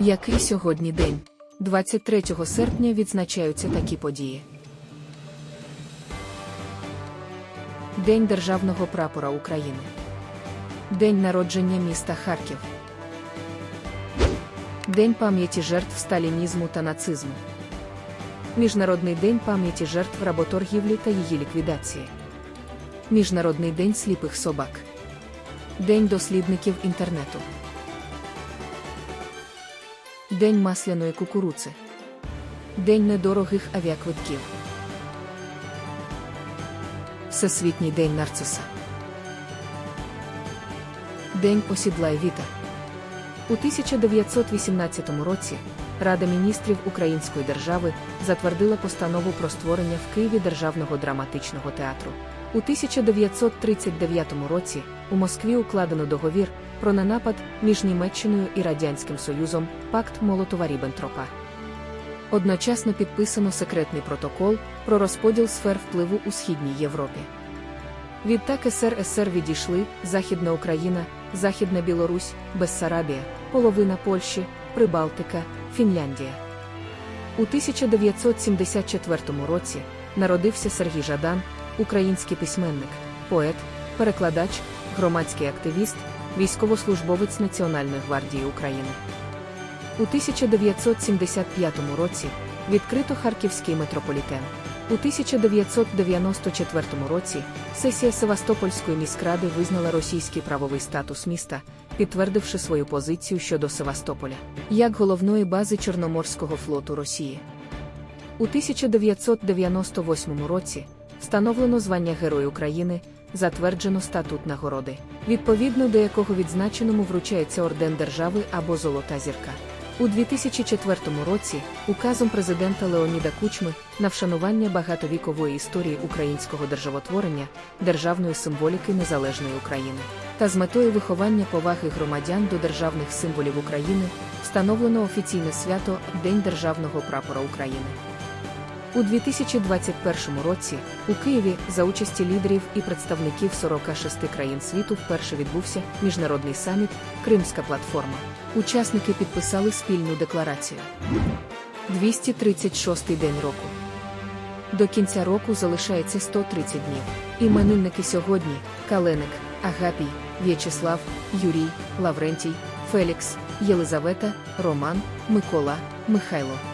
Який сьогодні день? 23 серпня відзначаються такі події. День Державного прапора України. День народження міста Харків. День пам'яті жертв сталінізму та нацизму. Міжнародний день пам'яті жертв работоргівлі та її ліквідації. Міжнародний день сліпих собак. День дослідників інтернету. День масляної кукурудзи. День недорогих авіаквитків. Всесвітній день нарциса. День осідлає вітер. У 1918 році Рада міністрів Української держави затвердила постанову про створення в Києві Державного драматичного театру. У 1939 році у Москві укладено договір про ненапад між Німеччиною і Радянським Союзом Пакт Молотова-Ріббентропа. Одночасно підписано секретний протокол про розподіл сфер впливу у Східній Європі. Відтак СРСР відійшли Західна Україна, Західна Білорусь, Бессарабія, половина Польщі, Прибалтика, Фінляндія. У 1974 році народився Сергій Жадан, український письменник, поет, перекладач, громадський активіст, військовослужбовець Національної гвардії України. У 1975 році відкрито Харківський метрополітен. У 1994 році сесія Севастопольської міськради визнала російський правовий статус міста, підтвердивши свою позицію щодо Севастополя як головної бази Чорноморського флоту Росії. У 1998 році встановлено звання Герой України, затверджено статут нагороди, відповідно до якого відзначеному вручається орден держави або Золота зірка. У 2004 році указом президента Леоніда Кучми на вшанування багатовікової історії українського державотворення, державної символіки незалежної України та з метою виховання поваги громадян до державних символів України встановлено офіційне свято День Державного прапора України. У 2021 році у Києві за участі лідерів і представників 46 країн світу вперше відбувся міжнародний саміт Кримська платформа. Учасники підписали спільну декларацію. 236-й день року. До кінця року залишається 130 днів. Іменинники сьогодні Каленик, Агапій, В'ячеслав, Юрій, Лаврентій, Фелікс, Єлизавета, Роман, Микола, Михайло.